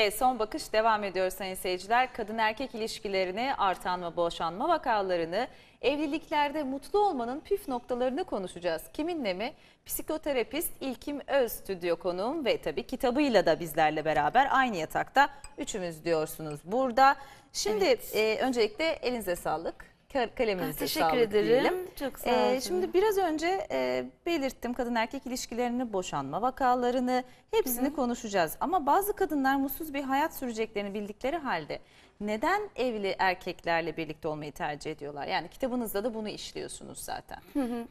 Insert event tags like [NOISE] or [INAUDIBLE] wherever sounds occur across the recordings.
Ve son bakış devam ediyor sayın seyirciler. Kadın erkek ilişkilerini, artan ve boşanma vakalarını, evliliklerde mutlu olmanın püf noktalarını konuşacağız. Kiminle mi? Psikoterapist İlkim Öz stüdyo konuğum ve tabii kitabıyla da bizlerle beraber aynı yatakta üçümüz diyorsunuz burada. Şimdi e, öncelikle elinize sağlık. Ka- Kaleminize Ah, teşekkür sağlık ederim. diyelim. Çok sağ Ee, olun. şimdi biraz önce e, belirttim kadın erkek ilişkilerini, boşanma vakalarını hepsini konuşacağız. Ama bazı kadınlar mutsuz bir hayat süreceklerini bildikleri halde neden evli erkeklerle birlikte olmayı tercih ediyorlar? Yani kitabınızda da bunu işliyorsunuz zaten.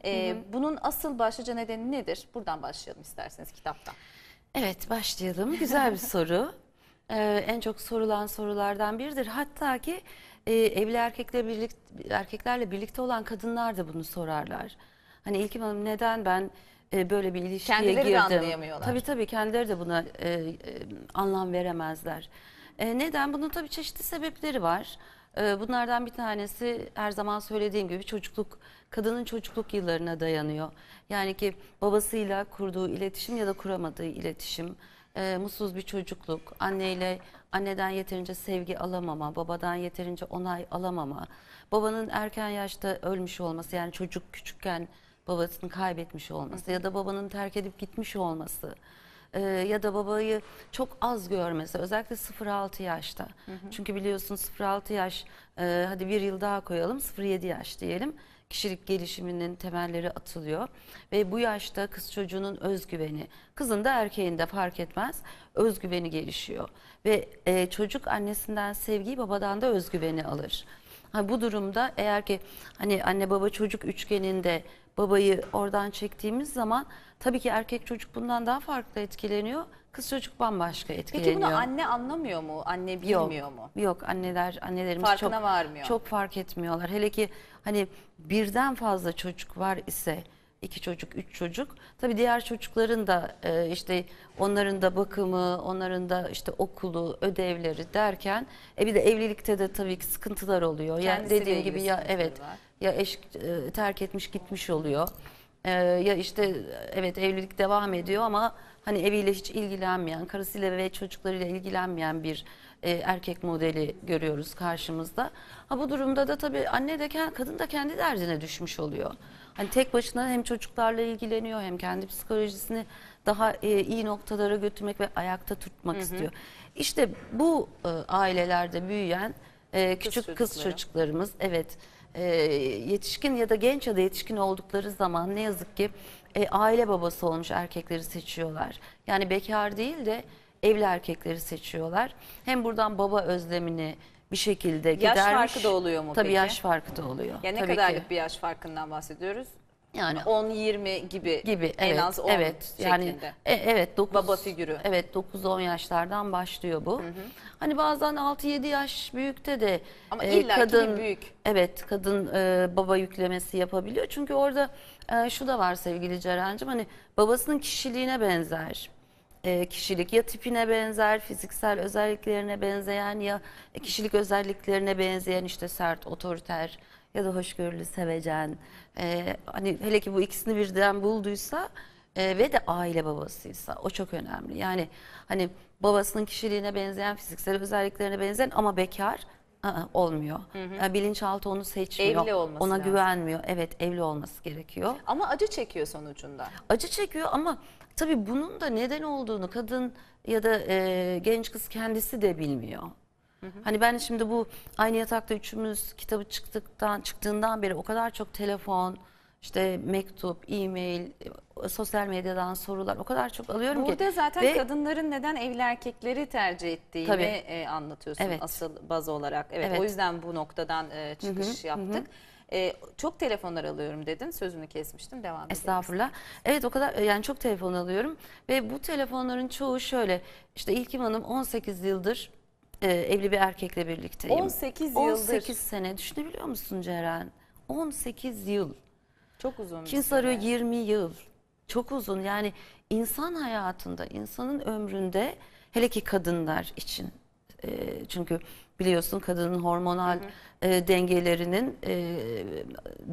Ee, bunun asıl başlıca nedeni nedir? Buradan başlayalım isterseniz kitaptan. Evet başlayalım. Güzel bir soru. [LAUGHS] Ee, en çok sorulan sorulardan biridir. Hatta ki e, evli erkekle birlikte, erkeklerle birlikte olan kadınlar da bunu sorarlar. Hani İlkim Hanım neden ben e, böyle bir ilişkiye Kendileri de girdim? anlayamıyorlar. Tabii tabii kendileri de buna e, e, anlam veremezler. E, neden? Bunun tabii çeşitli sebepleri var. E, bunlardan bir tanesi her zaman söylediğim gibi çocukluk, kadının çocukluk yıllarına dayanıyor. Yani ki babasıyla kurduğu iletişim ya da kuramadığı iletişim, e, mutsuz bir çocukluk, anneyle anneden yeterince sevgi alamama, babadan yeterince onay alamama, babanın erken yaşta ölmüş olması yani çocuk küçükken babasını kaybetmiş olması ya da babanın terk edip gitmiş olması e, ya da babayı çok az görmesi özellikle 0-6 yaşta. Çünkü biliyorsun 0-6 yaş e, hadi bir yıl daha koyalım 0-7 yaş diyelim kişilik gelişiminin temelleri atılıyor ve bu yaşta kız çocuğunun özgüveni kızın da erkeğin de fark etmez özgüveni gelişiyor ve e, çocuk annesinden sevgiyi babadan da özgüveni alır. Ha, bu durumda eğer ki hani anne baba çocuk üçgeninde babayı oradan çektiğimiz zaman tabii ki erkek çocuk bundan daha farklı etkileniyor. Kız çocuk bambaşka etkileniyor. Peki bunu anne anlamıyor mu? Anne bilmiyor Yok, mu? Yok anneler annelerimiz Farkına çok varmıyor. çok fark etmiyorlar. Hele ki hani birden fazla çocuk var ise iki çocuk, üç çocuk. Tabii diğer çocukların da e, işte onların da bakımı, onların da işte okulu, ödevleri derken e bir de evlilikte de tabii ki sıkıntılar oluyor. Ya Kendisiyle dediğim gibi ya evet var. ya eş e, terk etmiş gitmiş oluyor. E, ya işte evet evlilik devam ediyor ama hani eviyle hiç ilgilenmeyen, karısıyla ve çocuklarıyla ilgilenmeyen bir e, erkek modeli görüyoruz karşımızda. Ha bu durumda da tabii anne de kadın da kendi derdine düşmüş oluyor. Hani tek başına hem çocuklarla ilgileniyor hem kendi psikolojisini daha e, iyi noktalara götürmek ve ayakta tutmak istiyor. İşte bu e, ailelerde büyüyen e, küçük kız çocukları. çocuklarımız evet e, yetişkin ya da genç ya da yetişkin oldukları zaman ne yazık ki e, aile babası olmuş erkekleri seçiyorlar. Yani bekar değil de evli erkekleri seçiyorlar. Hem buradan baba özlemini bir şekilde Yaş gidermiş. farkı da oluyor mu Tabii peki? yaş farkı da oluyor. Ya ne Tabii kadarlık ki. bir yaş farkından bahsediyoruz? Yani 10-20 gibi, gibi en evet, az 10 evet yani şeklinde. e, evet 9 Baba figürü. Evet 9-10 yaşlardan başlıyor bu. Hani bazen 6-7 yaş büyükte de Ama e, kadın büyük. evet kadın e, baba yüklemesi yapabiliyor. Çünkü orada e, şu da var sevgili Ceren'cim hani babasının kişiliğine benzer e, kişilik ya tipine benzer, fiziksel özelliklerine benzeyen ya kişilik özelliklerine benzeyen işte sert, otoriter ya da hoşgörülü, sevecen. E, hani hele ki bu ikisini birden bulduysa e, ve de aile babasıysa o çok önemli. Yani hani babasının kişiliğine benzeyen, fiziksel özelliklerine benzeyen ama bekar ı-ı, olmuyor. Yani bilinçaltı onu seçmiyor. Evli olması Ona lazım. güvenmiyor. Evet evli olması gerekiyor Ama acı çekiyor sonucunda. acı çekiyor ama tabii bunun da neden olduğunu kadın ya da e, genç kız kendisi de bilmiyor. Hani ben şimdi bu aynı yatakta üçümüz kitabı çıktıktan çıktığından beri o kadar çok telefon, işte mektup, e-mail, e, sosyal medyadan sorular o kadar çok alıyorum ki. Burada zaten Ve- kadınların neden evli erkekleri tercih ettiğini Tabii. e, anlatıyorsun Evet. asıl baz olarak. Evet, Evet. o yüzden bu noktadan e, çıkış yaptık. E, çok telefonlar alıyorum dedin. Sözünü kesmiştim. Devam edelim. Estağfurullah. Evet o kadar yani çok telefon alıyorum ve bu telefonların çoğu şöyle işte İlkim Hanım 18 yıldır e, evli bir erkekle birlikteyim. 18 yıldır. 18 sene düşünebiliyor musun Ceren? 18 yıl. Çok uzun Kim süre. arıyor 20 yıl. Çok uzun yani insan hayatında, insanın ömründe hele ki kadınlar için. e, çünkü biliyorsun kadının hormonal e, dengelerinin e,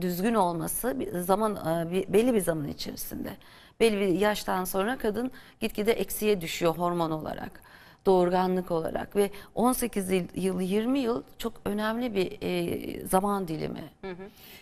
düzgün olması bir zaman e, bir, belli bir zaman içerisinde. Belli bir yaştan sonra kadın gitgide eksiye düşüyor hormon olarak. Doğurganlık olarak ve 18 yıl, yıl 20 yıl çok önemli bir e, zaman dilimi.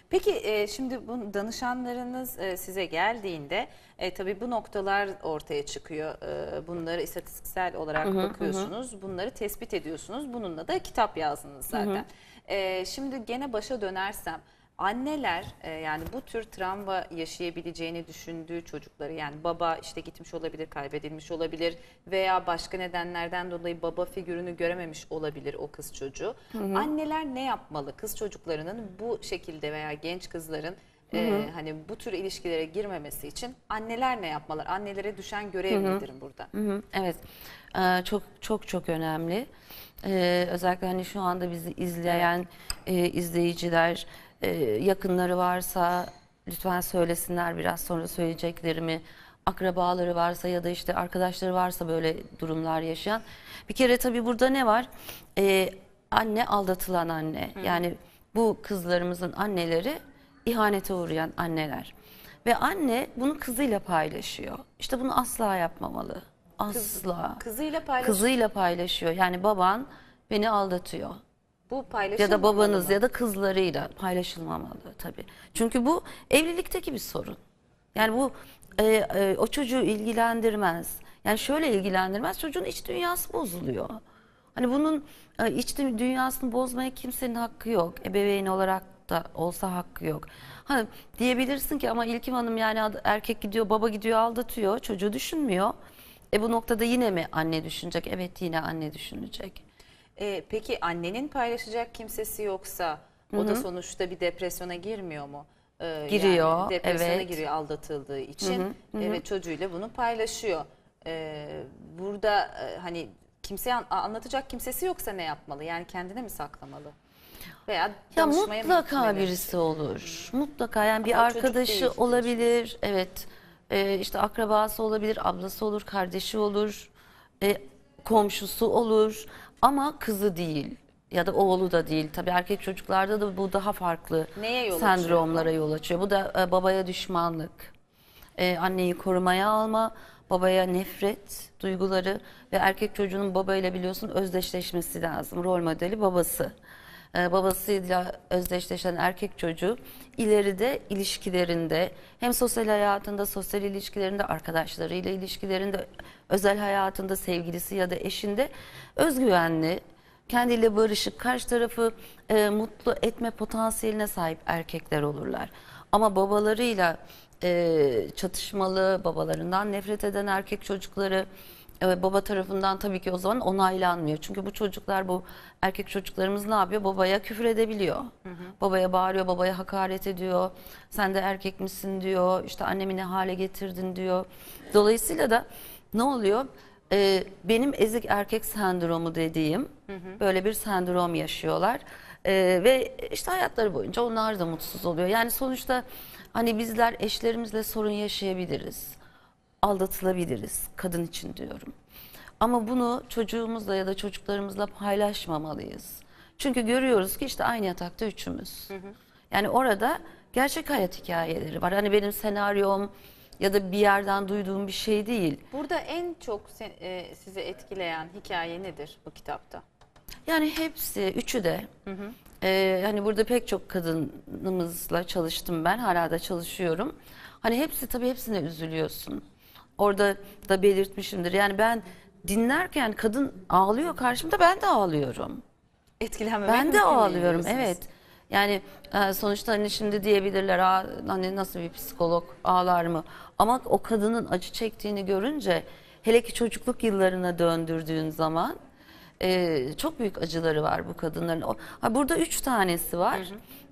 Peki e, şimdi bu danışanlarınız e, size geldiğinde e, tabii bu noktalar ortaya çıkıyor. E, bunları istatistiksel olarak bakıyorsunuz. Bunları tespit ediyorsunuz. Bununla da kitap yazdınız zaten. E, şimdi gene başa dönersem anneler e, yani bu tür travma yaşayabileceğini düşündüğü çocukları yani baba işte gitmiş olabilir, kaybedilmiş olabilir veya başka nedenlerden dolayı baba figürünü görememiş olabilir o kız çocuğu. Anneler ne yapmalı? Kız çocuklarının bu şekilde veya genç kızların e, hani bu tür ilişkilere girmemesi için anneler ne yapmalılar? Annelere düşen görev nedir burada? Hı hı, Evet, Ee, çok çok çok önemli. Ee, özellikle hani şu anda bizi izleyen e, izleyiciler e, yakınları varsa lütfen söylesinler biraz sonra söyleyeceklerimi. Akrabaları varsa ya da işte arkadaşları varsa böyle durumlar yaşayan. Bir kere tabii burada ne var? Ee, anne aldatılan anne. Yani bu kızlarımızın anneleri ihanete uğrayan anneler. Ve anne bunu kızıyla paylaşıyor. İşte bunu asla yapmamalı. Asla. Kızıyla paylaş. Kızıyla paylaşıyor. Yani baban beni aldatıyor. Bu Ya da babanız ya da kızlarıyla paylaşılmamalı tabii. Çünkü bu evlilikteki bir sorun. Yani bu e, e, o çocuğu ilgilendirmez. Yani şöyle ilgilendirmez. Çocuğun iç dünyası bozuluyor. Hani bunun e, iç dü- dünyasını bozmaya kimsenin hakkı yok. Ebeveyn olarak da olsa hakkı yok. Hani diyebilirsin ki ama İlkim Hanım yani erkek gidiyor, baba gidiyor aldatıyor, çocuğu düşünmüyor. E bu noktada yine mi anne düşünecek? Evet yine anne düşünecek. E, peki annenin paylaşacak kimsesi yoksa o da sonuçta bir depresyona girmiyor mu? E, Giriyor, yani depresyona evet. giriyor aldatıldığı için E, ve çocuğuyla bunu paylaşıyor. E, burada e, hani kimseye an- anlatacak kimsesi yoksa ne yapmalı? Yani kendine mi saklamalı? Veya Ya mı mutlaka gitmeli? birisi olur. Mutlaka yani bir Ama çocuk arkadaşı olabilir. Evet. Ee, işte akrabası olabilir, ablası olur, kardeşi olur, e, komşusu olur ama kızı değil ya da oğlu da değil. Tabii erkek çocuklarda da bu daha farklı Neye yol açıyor sendromlara yol açıyor. Bu da e, babaya düşmanlık, e, anneyi korumaya alma, babaya nefret duyguları ve erkek çocuğunun babayla biliyorsun özdeşleşmesi lazım. Rol modeli babası. E, babasıyla özdeşleşen erkek çocuğu ileride ilişkilerinde hem sosyal hayatında, sosyal ilişkilerinde, arkadaşlarıyla ilişkilerinde, özel hayatında, sevgilisi ya da eşinde özgüvenli, kendiyle barışık, karşı tarafı e, mutlu etme potansiyeline sahip erkekler olurlar. Ama babalarıyla e, çatışmalı, babalarından nefret eden erkek çocukları e, baba tarafından tabii ki o zaman onaylanmıyor. Çünkü bu çocuklar, bu erkek çocuklarımız ne yapıyor? Babaya küfür edebiliyor. Babaya bağırıyor, babaya hakaret ediyor. Sen de erkek misin diyor. İşte annemi ne hale getirdin diyor. Dolayısıyla da ne oluyor? Ee, benim ezik erkek sendromu dediğim böyle bir sendrom yaşıyorlar. Ee, ve işte hayatları boyunca onlar da mutsuz oluyor. Yani sonuçta hani bizler eşlerimizle sorun yaşayabiliriz. Aldatılabiliriz kadın için diyorum. Ama bunu çocuğumuzla ya da çocuklarımızla paylaşmamalıyız. Çünkü görüyoruz ki işte aynı yatakta üçümüz. Yani orada gerçek hayat hikayeleri var. Hani benim senaryom ya da bir yerden duyduğum bir şey değil. Burada en çok e, sizi etkileyen hikaye nedir bu kitapta? Yani hepsi, üçü de. Ee, hani burada pek çok kadınımızla çalıştım ben, hala da çalışıyorum. Hani hepsi tabii hepsine üzülüyorsun. Orada da belirtmişimdir. Yani ben dinlerken kadın ağlıyor karşımda, ben de ağlıyorum. Etkilenmemek Ben de ağlıyorum, evet. Yani e, sonuçta hani şimdi diyebilirler "Aa, hani nasıl bir psikolog ağlar mı? Ama o kadının acı çektiğini görünce hele ki çocukluk yıllarına döndürdüğün zaman e, çok büyük acıları var bu kadınların. O- Ha, burada üç tanesi var.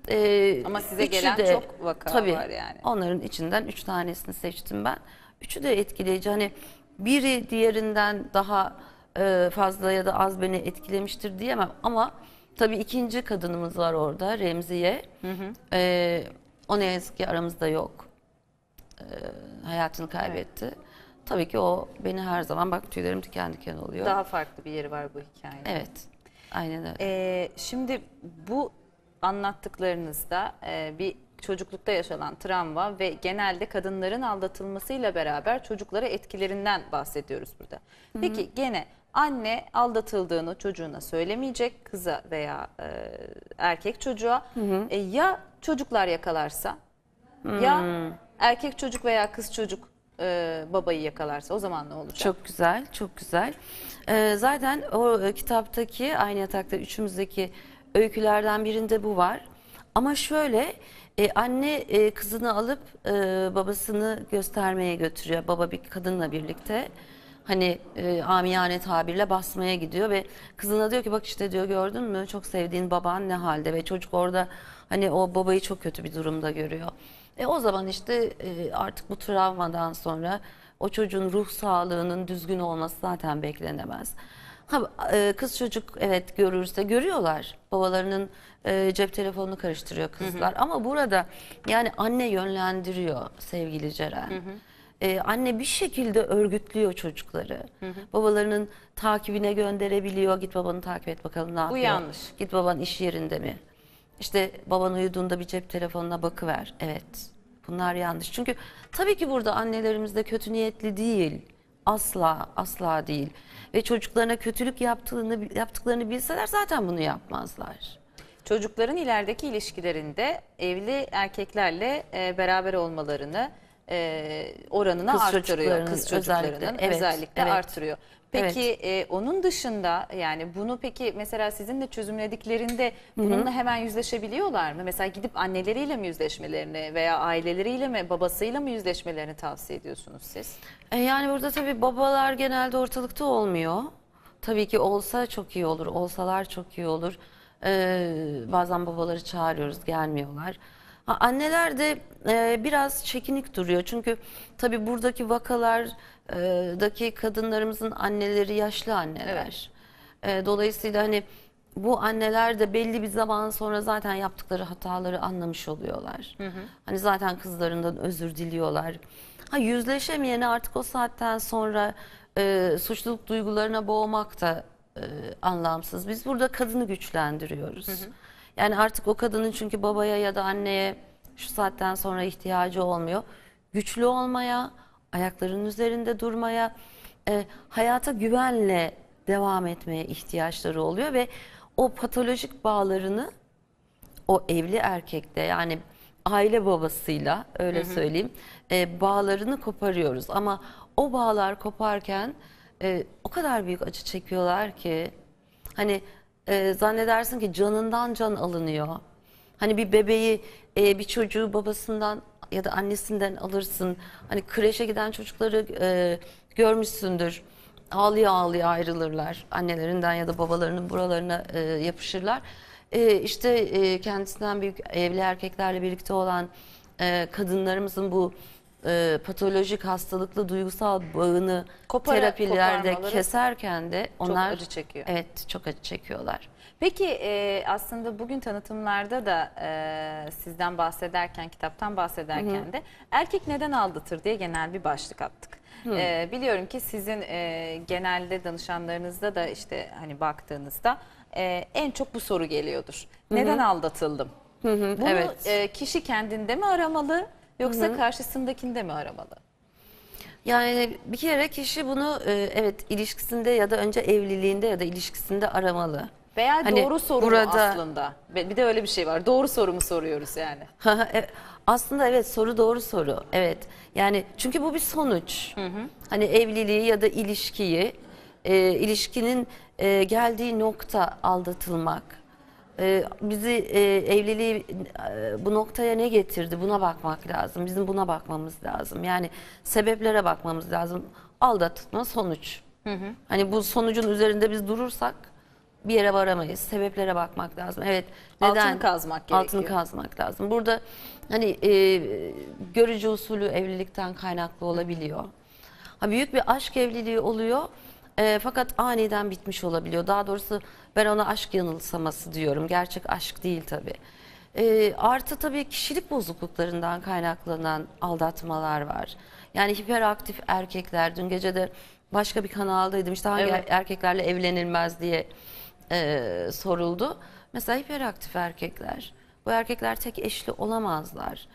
E, Ama size gelen çok vaka tabii, var yani. Onların içinden üç tanesini seçtim ben. Üçü de etkileyici. Hani biri diğerinden daha e, fazla ya da az beni etkilemiştir diyemem ama tabii ikinci kadınımız var orada Remziye. E, o ne yazık ki aramızda yok. E, hayatını kaybetti. Tabii ki o beni her zaman bak tüylerim diken diken oluyor. Daha farklı bir yeri var bu hikayenin. Evet. Aynen öyle. Ee, şimdi bu anlattıklarınızda e, bir çocuklukta yaşanan travma ve genelde kadınların aldatılmasıyla beraber çocuklara etkilerinden bahsediyoruz burada. Peki gene Anne aldatıldığını çocuğuna söylemeyecek kıza veya e, erkek çocuğa. E, ya çocuklar yakalarsa ya erkek çocuk veya kız çocuk e, babayı yakalarsa o zaman ne olacak? Çok güzel, çok güzel. Ee, zaten o e, kitaptaki aynı yatakta üçümüzdeki öykülerden birinde bu var. Ama şöyle e, anne e, kızını alıp e, babasını göstermeye götürüyor. Baba bir kadınla birlikte hani e, amiyane tabirle basmaya gidiyor ve kızına diyor ki bak işte diyor gördün mü çok sevdiğin baban ne halde ve çocuk orada hani o babayı çok kötü bir durumda görüyor. E o zaman işte e, artık bu travmadan sonra o çocuğun ruh sağlığının düzgün olması zaten beklenemez. Ha, e, kız çocuk evet görürse görüyorlar. Babalarının e, cep telefonunu karıştırıyor kızlar. Ama burada yani anne yönlendiriyor sevgili Ceren. E, anne bir şekilde örgütlüyor çocukları. Babalarının takibine gönderebiliyor. Git babanı takip et bakalım ne yapıyor. yanlış. Git baban iş yerinde mi? İşte baban uyuduğunda bir cep telefonuna bakıver. Evet. Bunlar yanlış. Çünkü tabii ki burada annelerimiz de kötü niyetli değil. Asla, asla değil. Ve çocuklarına kötülük yaptığını yaptıklarını bilseler zaten bunu yapmazlar. Çocukların ilerideki ilişkilerinde evli erkeklerle e, beraber olmalarını e, oranını Kız arttırıyor. çocuklarının Kız çocuklarının özellikle, evet, özellikle evet. artırıyor. Peki e, onun dışında yani bunu peki mesela sizinle çözümlediklerinde bununla hemen yüzleşebiliyorlar mı? Mesela gidip anneleriyle mi yüzleşmelerini veya aileleriyle mi babasıyla mı yüzleşmelerini tavsiye ediyorsunuz siz? E yani burada tabii babalar genelde ortalıkta olmuyor. Tabii ki olsa çok iyi olur, olsalar çok iyi olur. Ee, bazen babaları çağırıyoruz, gelmiyorlar. Ha, anneler de e, biraz çekinik duruyor. Çünkü tabii buradaki vakalardaki kadınlarımızın anneleri yaşlı anneler. E, dolayısıyla hani bu anneler de belli bir zaman sonra zaten yaptıkları hataları anlamış oluyorlar. Hani zaten kızlarından özür diliyorlar. Ha yüzleşemeyeni artık o saatten sonra e, suçluluk duygularına boğmak da e, anlamsız. Biz burada kadını güçlendiriyoruz. Yani artık o kadının çünkü babaya ya da anneye şu saatten sonra ihtiyacı olmuyor. Güçlü olmaya, ayaklarının üzerinde durmaya, e, hayata güvenle devam etmeye ihtiyaçları oluyor ve o patolojik bağlarını o evli erkekle yani aile babasıyla öyle söyleyeyim e, bağlarını koparıyoruz ama o bağlar koparken e, o kadar büyük acı çekiyorlar ki hani e, zannedersin ki canından can alınıyor. Hani bir bebeği e, bir çocuğu babasından ya da annesinden alırsın. Hani kreşe giden çocukları e, görmüşsündür. Ağlıyor ağlıyor ayrılırlar. Annelerinden ya da babalarının buralarına e, yapışırlar. E, işte e, kendisinden büyük evli erkeklerle birlikte olan e, kadınlarımızın bu e, patolojik hastalıklı duygusal bağını Kopara- terapilerde keserken de onlar acı çekiyor. Evet çok acı çekiyorlar. Peki e, aslında bugün tanıtımlarda da e, sizden bahsederken, kitaptan bahsederken de erkek neden aldatır diye genel bir başlık attık. E, biliyorum ki sizin e, genelde danışanlarınızda da işte hani baktığınızda e, en çok bu soru geliyordur. Neden aldatıldım? Bunu evet. e, kişi kendinde mi aramalı yoksa karşısındakinde mi aramalı? Yani bir kere kişi bunu e, evet ilişkisinde ya da önce evliliğinde ya da ilişkisinde aramalı. Veya Hani doğru soru mu burada- aslında? Bir de öyle bir şey var. Doğru soru mu soruyoruz yani? E, Aslında evet soru doğru soru. Evet. Yani çünkü bu bir sonuç. Hani evliliği ya da ilişkiyi, e, ilişkinin e, geldiği nokta aldatılmak. E, bizi e, evliliği e, bu noktaya ne getirdi? Buna bakmak lazım. Bizim buna bakmamız lazım. Yani sebeplere bakmamız lazım. Aldatma sonuç. Hani bu sonucun üzerinde biz durursak bir yere varamayız. Sebeplere bakmak lazım. Evet. Altını Neden? kazmak Altını gerekiyor. kazmak lazım. Burada hani e, görücü usulü evlilikten kaynaklı olabiliyor. Ha, büyük bir aşk evliliği oluyor. E, fakat aniden bitmiş olabiliyor. Daha doğrusu ben ona aşk yanılsaması diyorum. Gerçek aşk değil tabii. E, artı tabii kişilik bozukluklarından kaynaklanan aldatmalar var. Yani hiperaktif erkekler. Dün gece de başka bir kanaldaydım. İşte hangi Evet. erkeklerle evlenilmez diye e, soruldu. Mesela hiperaktif erkekler. Bu erkekler tek eşli olamazlar.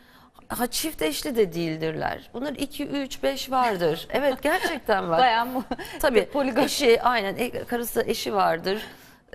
Ha çift eşli de değildirler. Bunlar 2 3 5 vardır. Evet gerçekten var. [LAUGHS] Bayağı mı? Tabii [LAUGHS] Poligon. eşi aynen e- karısı eşi vardır.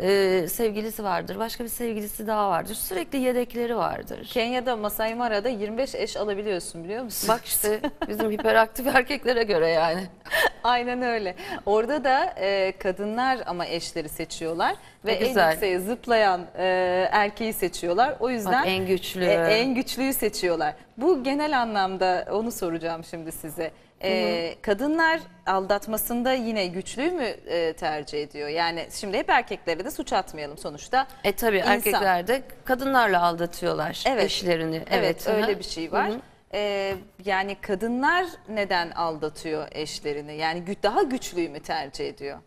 E, sevgilisi vardır. Başka bir sevgilisi daha vardır. Sürekli yedekleri vardır. Kenya'da Masai Mara'da 25 eş alabiliyorsun biliyor musun? Bak işte bizim hiperaktif erkeklere göre yani. [LAUGHS] Aynen öyle. Orada da e, kadınlar ama eşleri seçiyorlar ve Ne en yükseğe zıplayan e, erkeği seçiyorlar. O yüzden Bak en güçlü. e, en güçlüyü seçiyorlar. Bu genel anlamda onu soracağım şimdi size. E, kadınlar aldatmasında yine güçlüyü mü e, tercih ediyor? Yani şimdi hep erkeklere de suç atmayalım sonuçta. E tabii İnsan. erkekler de kadınlarla aldatıyorlar Evet. eşlerini. Evet, Evet, öyle hı. bir şey var. Hı hı. Ee, yani kadınlar neden aldatıyor eşlerini? Yani gü- daha güçlüyü mü tercih ediyor?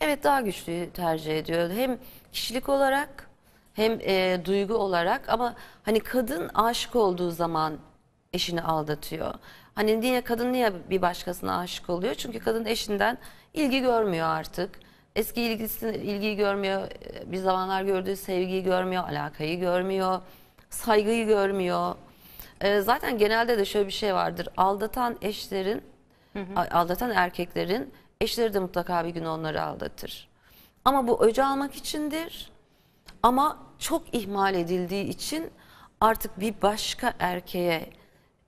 Evet daha güçlüyü tercih ediyor. Hem kişilik olarak hem e, duygu olarak ama hani kadın aşık olduğu zaman eşini aldatıyor. Hani niye kadın niye bir başkasına aşık oluyor? Çünkü kadın eşinden ilgi görmüyor artık. Eski ilgisini ilgiyi görmüyor, e, bir zamanlar gördüğü sevgiyi görmüyor, alakayı görmüyor, saygıyı görmüyor. E, zaten genelde de şöyle bir şey vardır. Aldatan eşlerin, a- aldatan erkeklerin eşleri de mutlaka bir gün onları aldatır. Ama bu öce almak içindir. Ama çok ihmal edildiği için artık bir başka erkeğe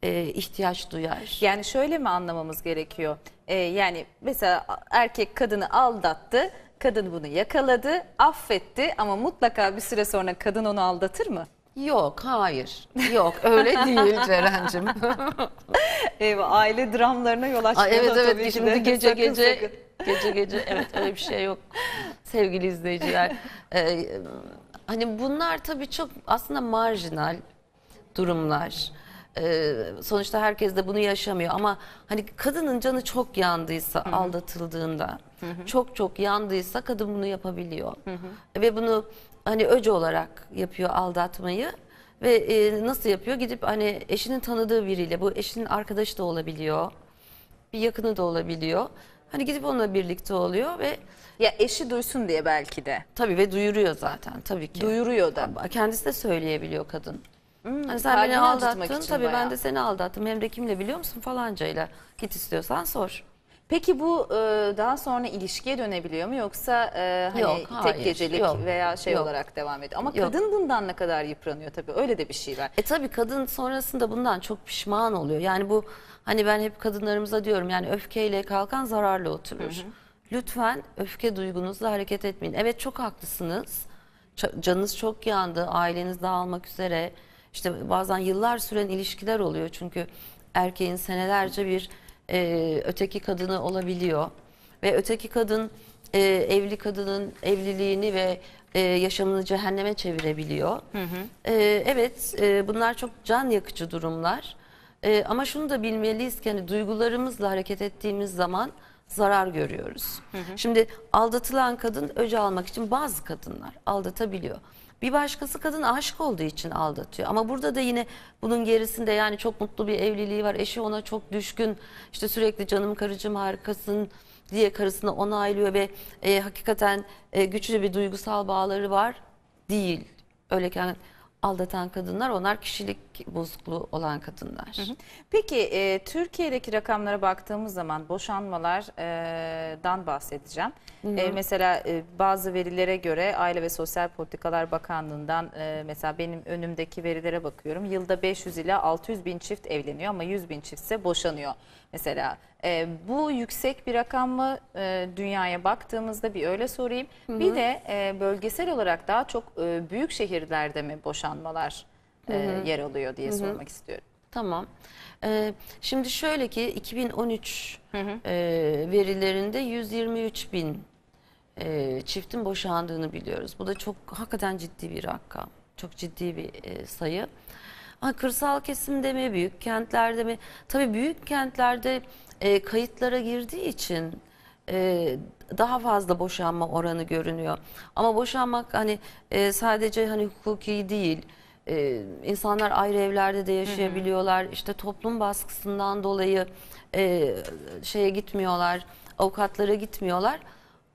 e, ihtiyaç duyar. Yani şöyle mi anlamamız gerekiyor? Ee, yani mesela erkek kadını aldattı, kadın bunu yakaladı, affetti ama mutlaka bir süre sonra kadın onu aldatır mı? Yok, hayır. Yok, öyle [LAUGHS] değil Ceren'cim. [LAUGHS] Eyvah, aile dramlarına yol açmalı Aa, evet tabii evet de. şimdi gece Sakın, gece sakın. gece gece evet öyle bir şey yok sevgili izleyiciler. [LAUGHS] Ee, hani bunlar tabii çok aslında marjinal durumlar. Ee, sonuçta herkes de bunu yaşamıyor ama hani kadının canı çok yandıysa aldatıldığında çok çok yandıysa kadın bunu yapabiliyor. Ve bunu hani öce olarak yapıyor aldatmayı. Ve e, nasıl yapıyor? Gidip hani eşinin tanıdığı biriyle, bu eşinin arkadaşı da olabiliyor bir yakını da olabiliyor. Hani gidip onunla birlikte oluyor ve Ya eşi duysun diye belki de. tabii ve duyuruyor zaten tabii ki. Duyuruyor da. Kendisi de söyleyebiliyor kadın. Hani sen beni aldattın tabii bayağı. ben de seni aldattım. Hem de kimle biliyor musun falancayla. Git istiyorsan sor. Peki bu e, daha sonra ilişkiye dönebiliyor mu yoksa e, hani Yok, tek hayır, gecelik yok, veya şey yok. olarak devam ediyor? Ama Yok. kadın bundan ne kadar yıpranıyor tabii öyle de bir şey var. E tabii kadın sonrasında bundan çok pişman oluyor. Yani bu hani ben hep kadınlarımıza diyorum yani öfkeyle kalkan zararlı oturur. Lütfen öfke duygunuzla hareket etmeyin. Evet çok haklısınız. Canınız çok yandı, aileniz dağılmak üzere. İşte bazen yıllar süren ilişkiler oluyor çünkü erkeğin senelerce bir e, öteki kadını olabiliyor ve öteki kadın e, evli kadının evliliğini ve e, yaşamını cehenneme çevirebiliyor. E, evet e, bunlar çok can yakıcı durumlar. E, ama şunu da bilmeliyiz ki hani duygularımızla hareket ettiğimiz zaman zarar görüyoruz. Şimdi aldatılan kadın öce almak için bazı kadınlar aldatabiliyor. Bir başkası kadın aşık olduğu için aldatıyor. Ama burada da yine bunun gerisinde yani çok mutlu bir evliliği var. Eşi ona çok düşkün. işte sürekli canım karıcığım harikasın diye karısını onaylıyor ve e, hakikaten e, güçlü bir duygusal bağları var. Değil. Öyleyken aldatan kadınlar onlar kişilik bozukluğu olan kadınlar. Peki e, Türkiye'deki rakamlara baktığımız zaman boşanmalardan bahsedeceğim. E, mesela e, bazı verilere göre Aile ve Sosyal Politikalar Bakanlığı'ndan e, mesela benim önümdeki verilere bakıyorum. Yılda 500 ila 600 bin çift evleniyor ama 100 bin çift ise boşanıyor. Mesela e, bu yüksek bir rakam mı e, dünyaya baktığımızda bir öyle sorayım. Bir de e, bölgesel olarak daha çok e, büyük şehirlerde mi boşanmalar e, yer alıyor diye sormak istiyorum. Tamam. Ee, şimdi şöyle ki 2013 e, verilerinde 123 bin e, çiftin boşandığını biliyoruz. Bu da çok hakikaten ciddi bir rakam. Çok ciddi bir e, sayı. Ha, kırsal kesimde mi, büyük kentlerde mi? Tabii büyük kentlerde e, kayıtlara girdiği için e, daha fazla boşanma oranı görünüyor. Ama boşanmak hani e, sadece hani hukuki değil. E, insanlar ayrı evlerde de yaşayabiliyorlar. İşte toplum baskısından dolayı e, şeye gitmiyorlar, avukatlara gitmiyorlar.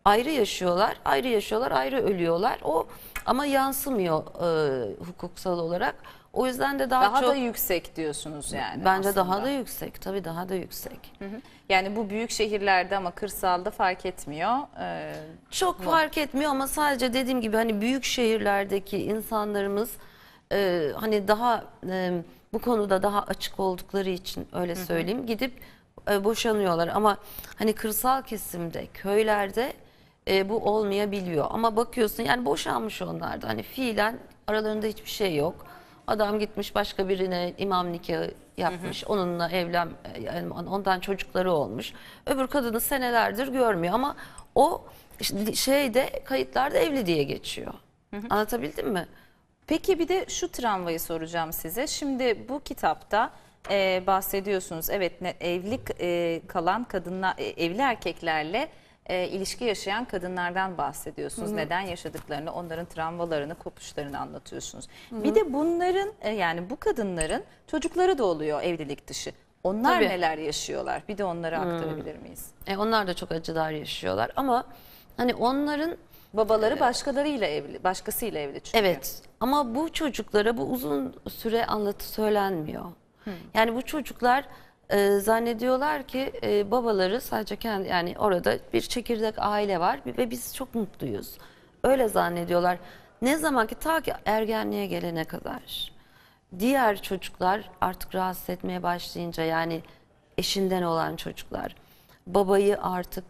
Ayrı yaşıyorlar, ayrı yaşıyorlar, ayrı ölüyorlar. O ama yansımıyor e, hukuksal olarak. O yüzden de daha, Daha çok da yüksek diyorsunuz yani. bence aslında. daha da yüksek. Tabii daha da yüksek. Hı hı. Yani bu büyük şehirlerde ama kırsalda fark etmiyor. Ee, Çok fark etmiyor ama sadece dediğim gibi hani büyük şehirlerdeki insanlarımız e, hani daha e, bu konuda daha açık oldukları için öyle söyleyeyim gidip e, boşanıyorlar ama hani kırsal kesimde köylerde e, bu olmayabiliyor ama bakıyorsun yani boşanmış onlar da hani fiilen aralarında hiçbir şey yok. Adam gitmiş başka birine imam nikahı yapmış. Onunla evlen yani ondan çocukları olmuş. Öbür kadını senelerdir görmüyor ama o işte şeyde kayıtlarda evli diye geçiyor. Anlatabildim mi? Peki bir de şu travmayı soracağım size. Şimdi bu kitapta e, bahsediyorsunuz. Evet ne, evli e, kalan kadınlar, e, evli erkeklerle e, ilişki yaşayan kadınlardan bahsediyorsunuz. Neden yaşadıklarını, onların travmalarını, kopuşlarını anlatıyorsunuz. Bir de bunların e, yani bu kadınların çocukları da oluyor evlilik dışı. Onlar Tabii. neler yaşıyorlar? Bir de onları aktarabilir miyiz? E, onlar da çok acılar yaşıyorlar ama hani onların Babaları başkalarıyla evli, başkasıyla evli çünkü. Evet ama bu çocuklara bu uzun süre anlatı söylenmiyor. Yani bu çocuklar e, zannediyorlar ki e, babaları sadece kendi yani orada bir çekirdek aile var ve biz çok mutluyuz. Öyle zannediyorlar. Ne zaman ki ta ki ergenliğe gelene kadar diğer çocuklar artık rahatsız etmeye başlayınca yani eşinden olan çocuklar babayı artık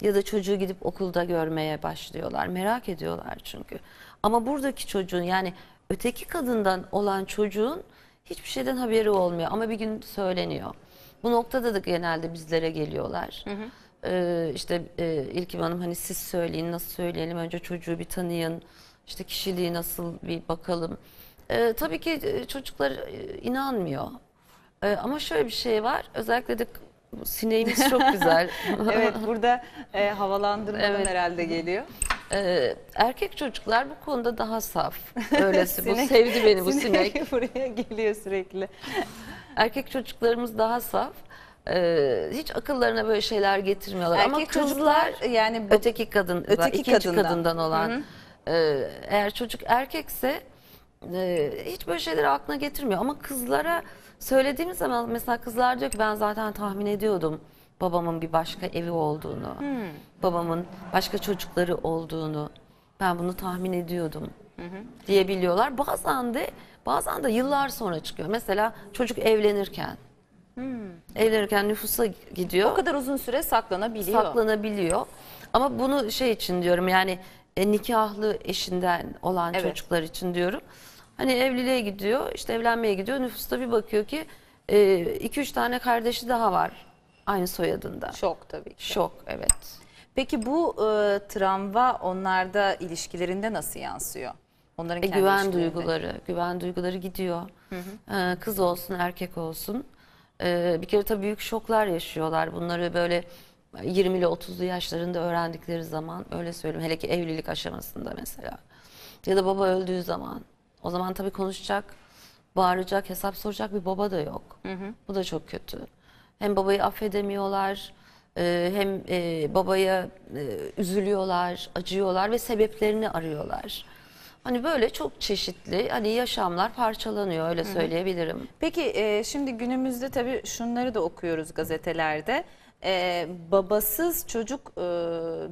ya da çocuğu gidip okulda görmeye başlıyorlar. Merak ediyorlar çünkü. Ama buradaki çocuğun yani öteki kadından olan çocuğun hiçbir şeyden haberi olmuyor ama bir gün söyleniyor. Bu noktada da genelde bizlere geliyorlar. Ee, işte e, İlkim Hanım hani siz söyleyin nasıl söyleyelim önce çocuğu bir tanıyın işte kişiliği nasıl bir bakalım. Ee, tabii ki e, çocuklar e, inanmıyor. Ee, ama şöyle bir şey var özellikle de bu sineğimiz çok [LAUGHS] güzel. evet [LAUGHS] burada e, havalandırmadan Evet. herhalde geliyor. Ee, erkek çocuklar bu konuda daha saf. [LAUGHS] Öylesi bu Sinek- sevdi beni bu sinek. buraya geliyor sürekli. Erkek çocuklarımız daha saf. Ee, hiç akıllarına böyle şeyler getirmiyorlar. Ama Erkek kızlar çocuklar yani bu- öteki kadın, Öteki ikinci kadından. kadından, olan. e, eğer çocuk erkekse e, hiç böyle şeyleri aklına getirmiyor. Ama kızlara söylediğimiz zaman mesela kızlar diyor ki ben zaten tahmin ediyordum babamın bir başka evi olduğunu, babamın başka çocukları olduğunu. Ben bunu tahmin ediyordum diyebiliyorlar. Bazen de bazen de yıllar sonra çıkıyor. Mesela çocuk evlenirken. Evlenirken nüfusa gidiyor o kadar uzun süre saklanabiliyor. saklanabiliyor. Ama bunu şey için diyorum yani e, nikahlı eşinden olan Evet. çocuklar için diyorum. Hani evliliğe gidiyor, işte evlenmeye gidiyor. Nüfusta bir bakıyor ki 2-3 tane kardeşi daha var aynı soyadında. Şok tabii ki. Şok evet. Peki bu e, travma onlarda ilişkilerinde nasıl yansıyor? Onların E, güven duyguları, güven duyguları gidiyor. Ee, kız olsun, erkek olsun. Ee, bir kere tabii büyük şoklar yaşıyorlar. Bunları böyle 20 ile 30'lu yaşlarında öğrendikleri zaman öyle söyleyeyim. Hele ki evlilik aşamasında mesela. Ya da baba öldüğü zaman. O zaman tabii konuşacak, bağıracak, hesap soracak bir baba da yok. Bu da çok kötü. Hem babayı affedemiyorlar, e, hem e, babaya e, üzülüyorlar, acıyorlar ve sebeplerini arıyorlar. Hani böyle çok çeşitli hani yaşamlar parçalanıyor öyle söyleyebilirim. Peki e, şimdi günümüzde tabii şunları da okuyoruz gazetelerde. E, babasız çocuk e,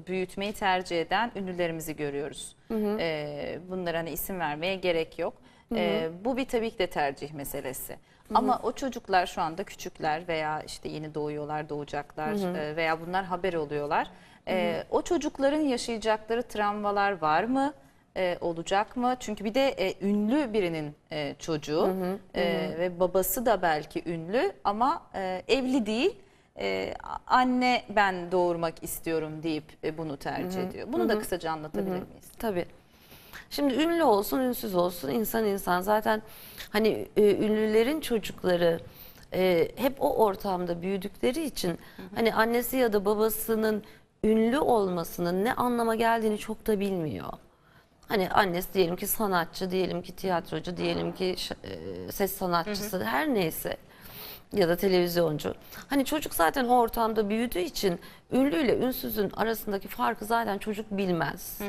büyütmeyi tercih eden ünlülerimizi görüyoruz. E, bunlara hani isim vermeye gerek yok. E, bu bir tabii ki de tercih meselesi. Ama o çocuklar şu anda küçükler veya işte yeni doğuyorlar, doğacaklar e, veya bunlar haber oluyorlar. E, o çocukların yaşayacakları travmalar var mı? E, olacak mı? Çünkü bir de e, ünlü birinin e, çocuğu e, ve babası da belki ünlü ama e, evli değil. E, anne ben doğurmak istiyorum deyip e, bunu tercih ediyor. Bunu da kısaca anlatabilir miyiz? Tabii. Şimdi ünlü olsun, ünsüz olsun insan insan. Zaten hani e, ünlülerin çocukları e, hep o ortamda büyüdükleri için hani annesi ya da babasının ünlü olmasının ne anlama geldiğini çok da bilmiyor. Hani annesi diyelim ki sanatçı, diyelim ki tiyatrocu, diyelim ki e, ses sanatçısı her neyse ya da televizyoncu. Hani çocuk zaten o ortamda büyüdüğü için ünlüyle ünsüzün arasındaki farkı zaten çocuk bilmez.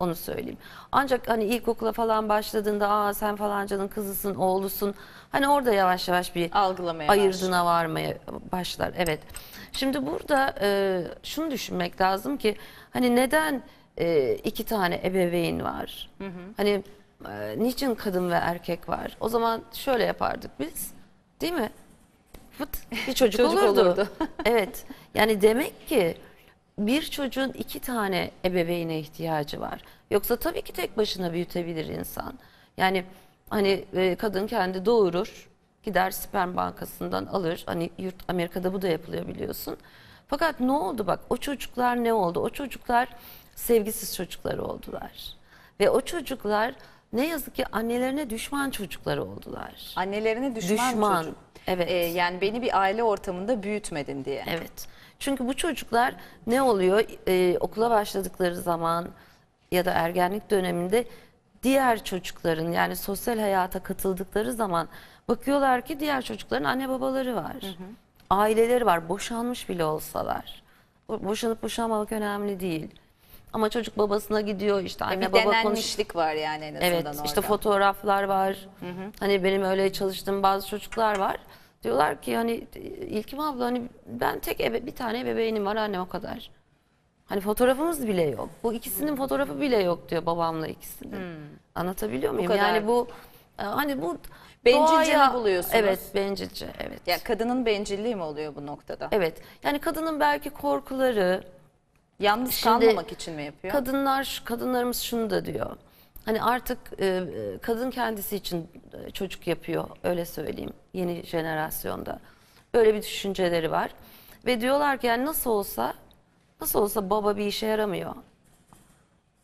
Onu söyleyeyim. Ancak hani ilkokula falan başladığında aa sen falancanın kızısın, oğlusun. Hani orada yavaş yavaş bir Algılamaya ayırdına varmaya başlar. Evet. Şimdi burada e, şunu düşünmek lazım ki hani neden e, iki tane ebeveyn var? Hani e, niçin kadın ve erkek var? O zaman şöyle yapardık biz. Değil mi? Fıt, bir [LAUGHS] çocuk, Çocuk olurdu. olurdu. [LAUGHS] evet. Yani demek ki bir çocuğun iki tane ebeveyne ihtiyacı var. Yoksa tabii ki tek başına büyütebilir insan. Yani hani e, kadın kendi doğurur, gider sperm bankasından alır. Hani yurt Amerika'da bu da yapılıyor biliyorsun. Fakat ne oldu bak o çocuklar ne oldu? O çocuklar sevgisiz çocuklar oldular. Ve o çocuklar ne yazık ki annelerine düşman çocuklar oldular. Annelerine düşman, Düşman, çocuk. evet. Ee, yani beni bir aile ortamında büyütmedin diye. Evet. Çünkü bu çocuklar ne oluyor? Ee, okula başladıkları zaman ya da ergenlik döneminde diğer çocukların yani sosyal hayata katıldıkları zaman bakıyorlar ki diğer çocukların anne babaları var. Aileleri var. Boşanmış bile olsalar. Bo- Boşanıp boşanmamak önemli değil. Ama çocuk babasına gidiyor işte anne bir baba konuş. var yani en azından Evet orada. işte fotoğraflar var. Hani benim öyle çalıştığım bazı çocuklar var. Diyorlar ki hani İlkim abla hani ben tek ebe, bir tane ebeveynim var anne o kadar. Hani fotoğrafımız bile yok. Bu ikisinin fotoğrafı bile yok diyor babamla ikisinin. Anlatabiliyor muyum? kadar. Yani bu e, hani bu Bencilce mi buluyorsunuz? Evet bencilce evet. Ya kadının bencilliği mi oluyor bu noktada? Evet. Yani kadının belki korkuları, Yalnız Şimdi kalmamak için mi yapıyor? Kadınlar, kadınlarımız şunu da diyor. Hani artık e, e, kadın kendisi için e, çocuk yapıyor, öyle söyleyeyim yeni jenerasyonda. Böyle bir düşünceleri var. Ve diyorlar ki yani nasıl olsa, nasıl olsa baba bir işe yaramıyor.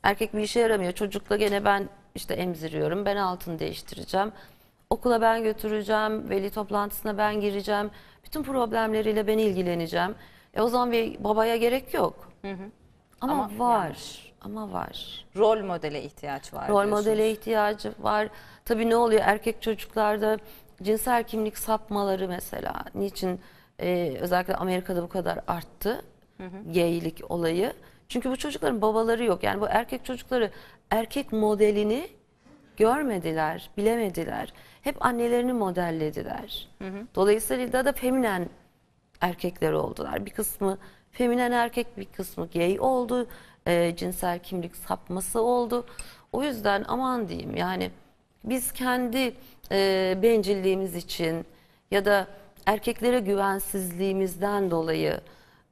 Erkek bir işe yaramıyor. Çocukla gene ben işte emziriyorum, ben altını değiştireceğim. Okula ben götüreceğim, veli toplantısına ben gireceğim. Bütün problemleriyle ben ilgileneceğim. E o zaman bir babaya gerek yok. Ama, Ama var. Ama var. Rol modele ihtiyaç var Rol diyorsunuz. modele ihtiyacı var. Tabii ne oluyor erkek çocuklarda cinsel kimlik sapmaları mesela. Niçin e, özellikle Amerika'da bu kadar arttı gaylik olayı? Çünkü bu çocukların babaları yok. Yani bu erkek çocukları erkek modelini görmediler, bilemediler. Hep annelerini modellediler. Dolayısıyla da feminen erkekler oldular. Bir kısmı feminen erkek, bir kısmı gay oldu. Ee, cinsel kimlik sapması oldu. O yüzden aman diyeyim yani biz kendi e, bencilliğimiz için ya da erkeklere güvensizliğimizden dolayı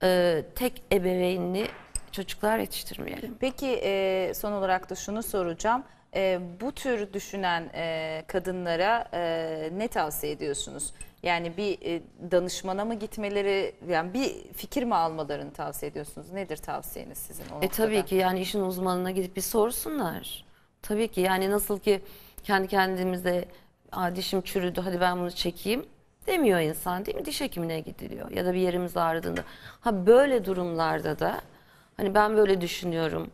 e, tek ebeveynli çocuklar yetiştirmeyelim. Peki e, son olarak da şunu soracağım. E, bu tür düşünen e, kadınlara e, ne tavsiye ediyorsunuz? Yani bir e, danışmana mı gitmeleri, yani bir fikir mi almalarını tavsiye ediyorsunuz? Nedir tavsiyeniz sizin o E tabii ki yani işin uzmanına gidip bir sorsunlar. Tabii ki yani nasıl ki kendi kendimize Aa, dişim çürüdü hadi ben bunu çekeyim demiyor insan değil mi? Diş hekimine gidiliyor ya da bir yerimiz ağrıdığında. Ha böyle durumlarda da hani ben böyle düşünüyorum.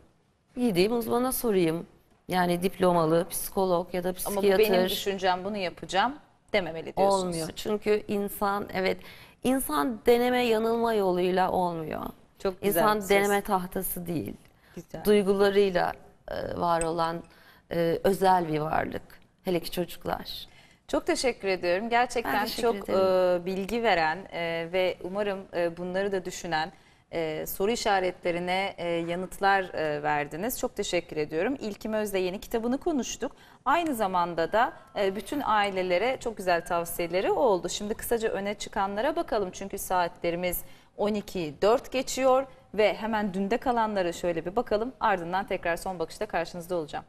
Gideyim uzmana sorayım. Yani diplomalı psikolog ya da Ama bu psikiyatr. benim düşüncem bunu yapacağım dememeli diyorsunuz. Olmuyor. Çünkü insan evet insan deneme yanılma yoluyla olmuyor. Çok güzel İnsan bir söz. deneme tahtası değil. Güzel. Duygularıyla e, var olan e, özel bir varlık. Hele ki çocuklar. Çok teşekkür ediyorum. Gerçekten teşekkür çok ederim. e, bilgi veren e, ve umarım e, bunları da düşünen e, soru işaretlerine e, yanıtlar e, verdiniz. Çok teşekkür ediyorum. İlkim Özde yeni kitabını konuştuk. Aynı zamanda da e, bütün ailelere çok güzel tavsiyeleri oldu. Şimdi kısaca öne çıkanlara bakalım çünkü saatlerimiz 12'yi 4 geçiyor ve hemen dünde kalanlara şöyle bir bakalım. Ardından tekrar son bakışta karşınızda olacağım.